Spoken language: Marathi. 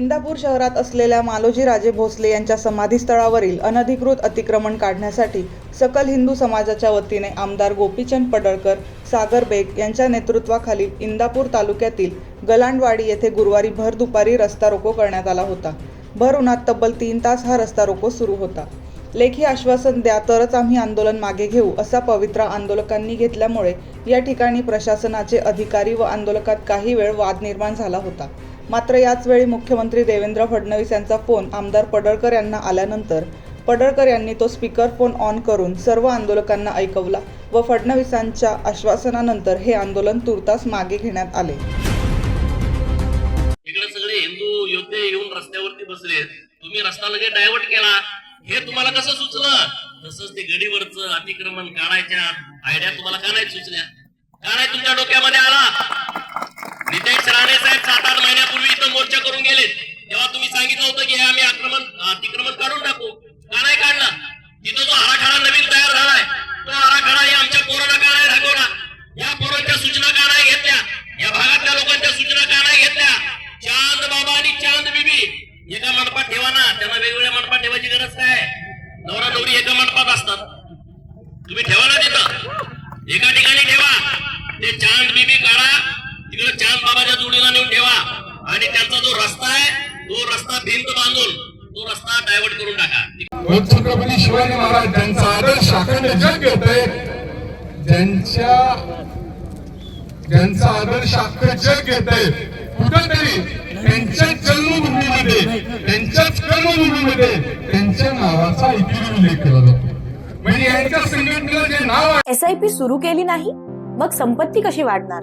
इंदापूर शहरात असलेल्या मालोजी राजे भोसले यांच्या समाधीस्थळावरील अनधिकृत अतिक्रमण काढण्यासाठी सकल हिंदू समाजाच्या वतीने आमदार गोपीचंद पडळकर सागर बेग यांच्या नेतृत्वाखाली इंदापूर तालुक्यातील गलांडवाडी येथे गुरुवारी भर दुपारी रस्ता रोको करण्यात आला होता. भर उन्हात तब्बल तीन तास हा रस्ता रोको सुरू होता. लेखी आश्वासन द्या तरच आम्ही आंदोलन मागे घेऊ असा पवित्रा आंदोलकांनी घेतल्यामुळे या ठिकाणी प्रशासनाचे अधिकारी व आंदोलकात काही वेळ वाद निर्माण झाला होता. मात्र याच वेळी मुख्यमंत्री देवेंद्र फडणवीस यांचा फोन आमदार पडळकर यांना आल्यानंतर पडळकर यांनी तो स्पीकर फोन ऑन करून सर्व आंदोलकांना ऐकवला व फडणवीसांच्या आश्वासनानंतर हे आंदोलन तुर्तास मागे घेण्यात आले. इकडे सगळे हिंदू योद्धे येऊन रस्त्यावरती बसले. तुम्ही रस्ता लगेच डायव्हर्ट केला. हे तुम्हाला कसं सुचलं? तसंच ते गडीवरच अतिक्रमण काढायच्या आयडिया तुम्हाला का नाही सुचल्या? का नाही तुमच्या डोक्यामध्ये आला? नितेश राणे मोर्चा करून गेलेत. तेव्हा तुम्ही सांगितलं होतं की हे आम्ही आक्रमण अतिक्रमण काढून टाकू. का नाही काढला? तिथं जो आराखडा नवीन तयार झालाय तो आराखडा हे आमच्या पोरांना का नाही दाखवला या पोरांच्या सूचना का नाही घेतल्या? या भागातल्या लोकांच्या सूचना का नाही घेतल्या? चांद बाबा आणि चांद बीबी एका मंडपात ठेवा ना. त्यांना वेगवेगळ्या मंडपात ठेवायची गरज काय? नवरा नवरी एका मंडपात असतात. तुम्ही ठेवा ना तिथं. एका ठिकाणी ठेवा. ते चांद बीबी काढा. तिकडे चांद बाबाच्या जोडीला नेऊन ठेवा. जो रस्ता आहे तो रस्ता भिंत बांधून तो रस्ता डायव्हर्ट करून टाका. छत्रपती शिवाजी महाराज ज्यांचा आदर्श अखंड जग घेतय ज्यांच्या ज्यांचा आदर्श अख्खं जग घेतय कुठंतरी त्यांच्याच जन्मभूमीमध्ये त्यांच्याच कर्मभूमीमध्ये त्यांच्या नावाचा इथे उल्लेख केला जातो. म्हणजे यांच्या संघटनेला जे नाव आहे एस आय पी सुरू केली नाही मग संपत्ती कशी वाढणार?